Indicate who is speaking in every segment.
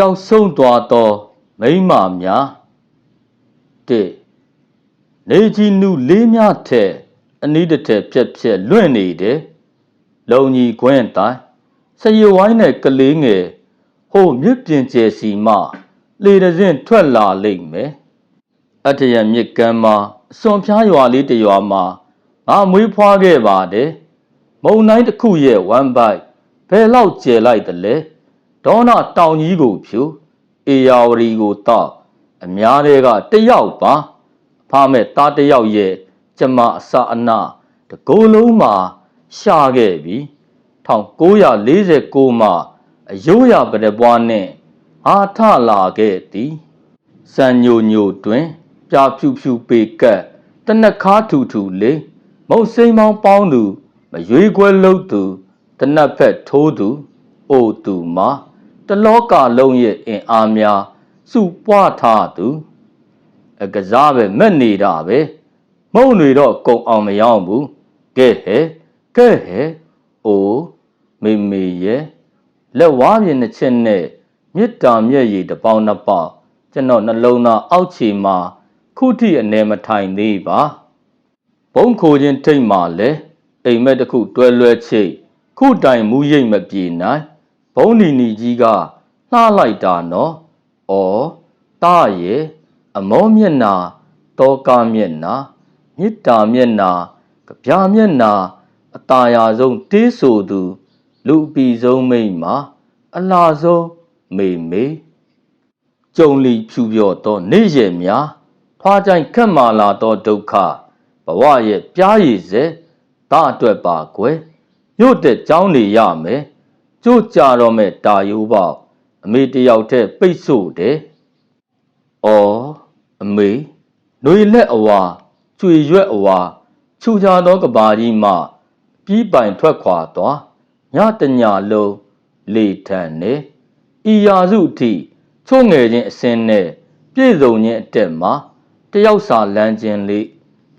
Speaker 1: ပျောက်ဆုံးသွားသောမိန်းမများတစ်နေကြီးနုလေးများထက်အနီးတစ်ထက်ဖြက်ဖြက်လွင့်နေတယ်လုံကြီးခွင်းတိုင်းစရဝိုင်းနဲ့ကလေးငယ်ဟိုမြစ်ပြင်ကျယ်စီမှလေတစင်းထွက်လာလိမ့်မယ်အတ္တရမြစ်ကမ်းမှာအစွန်ဖျားရွာလေးတစ်ရွာမှာငါမွေးဖွားခဲ့ပါတယ်မုံတိုင်းတစ်ခုရဲ့ဝမ်ဘိုက်ဘယ်လောက်ကျယ်လိုက်သလဲ ဒေါနာတောင်ကြီးကိုဖြူအေယာဝရီကိုတောက်အများတွေကတယောက်ပါအဖမဲ့သားတယောက်ရဲ့ကျမအစအနတကိုယ်လုံးမှာရှာခဲ့ပြီ1949မှာအယိုးရပရပွားနဲ့အာထလာခဲ့သည်စံညိုညိုတွင်ပြဖြူဖြူပေကက်တနက်ခါထူထူလေးမုတ်စိမ်မောင်းပေါင်းသူမရွေးခွဲလို့သူတနက်ဖက်ထိုးသူအိုသူမှာ တလောကလုံးရဲ့အင်အားများစုပွားထားသူအကစားပဲမက်နေတာပဲမုံတွေတော့ကုံအောင်မရောက်ဘူးကဲဟဲကဲဟဲအိုမေမေရဲ့လက်ဝါးပြင်းတစ်ချက်နဲ့မြစ်တာမျက်ရည်တစ်ပေါင်းနှစ်ပေါက်ကျွန်တော်နှလုံးသားအောက်ခြေမှာခုထိအနေမထိုင်သေးပါဘုံခိုခြင်းထိတ်မှလဲအိမ်မက်တစ်ခုတွဲလွဲချိတ်ခုတိုင်မူရိပ်မပြေနိုင် ဘုံနီနီကြီးကလှလိုက်တာနော်ဩတားရဲ့အမောမျက်နာတောကမျက်နာမေတ္တာမျက်နာကြပြမျက်နာအตาရာဆုံးတေးဆိုသူ လူအပီဆုံးမိမ့်မှာအလားဆုံးမေမေကြုံလီဖြူပြော့သောနေရည်များထွားကြိုင်ခက်မာလာသောဒုက္ခဘဝရဲ့ပြားရည်စေဒါအတွက်ပါကွယ်ညို့တဲ့ကြောင်းနေရမယ် ကြို့ကြတော့မဲ့တာယိုးပေါက်အမေတယောက်တည်းပိတ်ဆို့တယ်။အော်အမေຫນွေလက်အဝါကျွေရွက်အဝါခြူချသောကဘာကြီးမှပြီးပိုင်ထွက်ခွာသွားညတညာလုံးလေထန်နေဤရာစုအထိချို့ငယ်ချင်းအစင်းနဲ့ပြည့်စုံခြင်းအတက်မှာတယောက်စာလမ်းချင်းလေး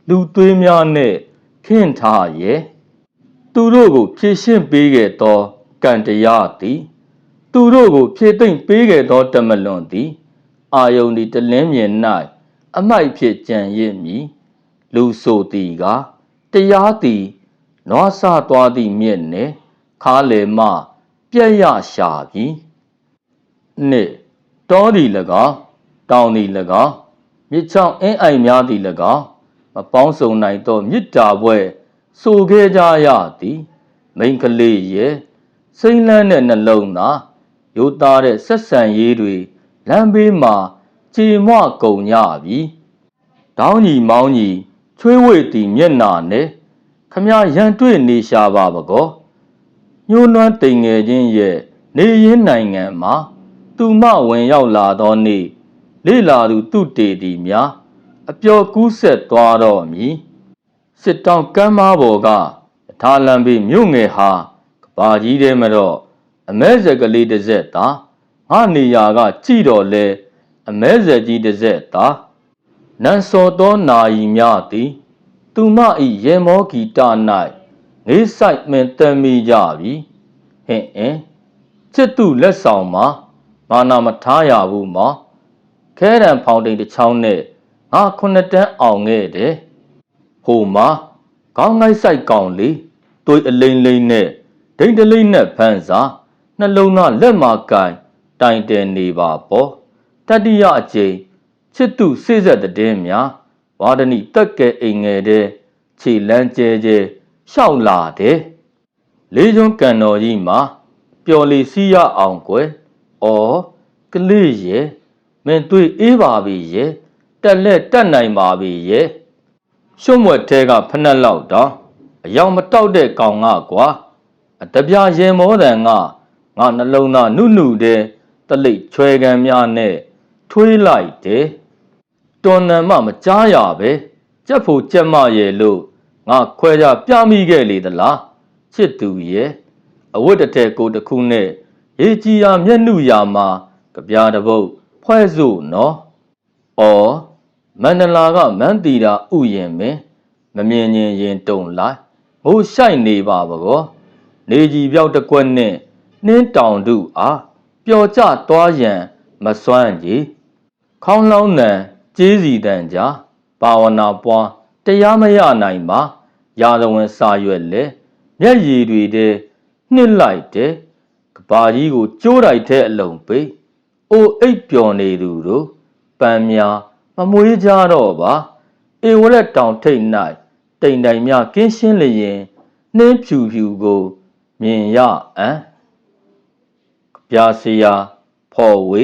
Speaker 1: လူသွေးများနဲ့ခင့်ထားရဲ့သူတို့ကိုဖြည့်ရှင်းပေးခဲ့သော ကံတရားသည် သူတို့ကို ဖြည့်သိမ့်ပေးခဲ့သောတမလွန်သည် အာယုန်ဒီတလင်းမြင်၌အမိုက်ဖြစ်ကြံရစ်မည်လူဆိုသည်ကတရားသည်နွားဆသွားသည့်မြင့်နှင့်ခါလေမပြက်ရရှာပြီနှစ်တောသည်၎င်းတောင်သည်၎င်းမြစ်ချောင်းအင်းအိုင်များသည်၎င်းမပေါင်းစုံနိုင်သောမြစ်တာပွဲဆိုခဲ့ကြရသည်မိန်ကလေးရဲ့ စိမ့်လန်းတဲ့နှလုံးသားရိုးသားတဲ့ဆက်ဆံရေးတွေလမ်းဘေးမှာကြေမွကုန်ကြပြီ။တောင်းညီမောင်းညီချွေးဝေတီမျက်နာနဲ့ခမရန်တွေ့နေရှာပါဘကောညှိုးနွမ်းတိမ်ငယ်ချင်းရဲ့နေရင်းနိုင်ငံမှာသူမဝင်ရောက်လာသောနေ့လေလာသူသူတေတီများအပျော်ကူးဆက်သွားတော့မည်စစ်တောင်းကမ်းမားပေါ်ကထားလံပြီးမြို့ငယ်ဟာက ဘာကြီးတဲမတော့အမဲဆက်ကလေးတစ်ဆက်သာငါနေရာကကြည်တော်လဲအမဲဆက်ကြီးတစ်ဆက်သာနန်စော်သောနာယီများသည်သူမဤရေမောဂီတ၌ငေးဆိုင်မင်တမ်းမိကြပြီဟင်အင်းချစ်သူလက်ဆောင်မှာမာနာမထားရဘူးမောခဲရန်ဖောင်တိန်တစ်ချောင်းနဲ့ငါခုနှစ်တန်းအောင်ခဲ့တယ်ဟိုမှာခေါင်းငိုက်ဆိုင်ကောင်လေးတွေးအလိမ့်လိမ့်နဲ့ ဒိန်တလိမ့်နဲ့ဖန်းစားနှလုံးသားလက်မာကင်တိုင်တယ်နေပါပေါ့တတိယအကြိမ်ချစ်သူစိစက်တဲ့များဝါဒနီတက်ကဲအိမ်ငယ်တဲ့ခြေလန်းကျဲကျဲရှောက်လာတယ်လေးကျွန်းကန်တော်ကြီးမှာပျော်လီစီးရအောင်ကွယ်ဩကလေးရဲ့မင်းတွေ့အေးပါပြီရဲ့တက်လက်တက်နိုင်ပါပြီရဲ့ရှုံ့မွက်ထဲကဖနှက်လောက်တော့အယောင်မတောက်တဲ့ကောင်ကကွာအ တပြားရင်မောတန်ကငါနှလုံးသားနုနုတဲ့တလိတ်ချွဲကံများနဲ့ထွေးလိုက်တယ်တော်နံမမကြားရပဲကြက်ဖို့ကြက်မရဲ့လို့ငါခွဲကြပြမိခဲ့လေသလားချစ်သူရဲ့အဝတ်တစ်ထည်ကိုတစ်ခုနဲ့ရေကြီးရာမျက်နှုရာမှာကြပြားတစ်ပုတ်ဖွဲ့စုနော်။အော်မန္တလာကမန်းတီတာဥယျင်မင်းမမြင်ရင်ရင်တုံလိုက်မိုးရှိုက်နေပါဘကော နေကြီးပြောက်တကွက်နဲ့နှင်းတောင်တုအားပပျော်ကျသွားရန်မစွမ်းကြီးခေါင်းလောင်းနံကြေးစီတန်ကြာဘာဝနာပွားတရားမရနိုင်ပါရာဇဝင်စာရွက်လေမျက်ရည်တွေတဲ့နှစ်လိုက်တဲ့ကဘာကြီးကိုကျိုးတိုက်တဲ့အလုံးပေးအိုအိပ်ပျော်နေသူတို့ပန်းများမမွေးကြတော့ပါဧဝရက်တောင်ထိတ်၌တိမ်တိုင်များကင်းရှင်းလျင်နှင်းဖြူဖြူကို မြင်ရအံ့ပြာစရာဖော်ဝေ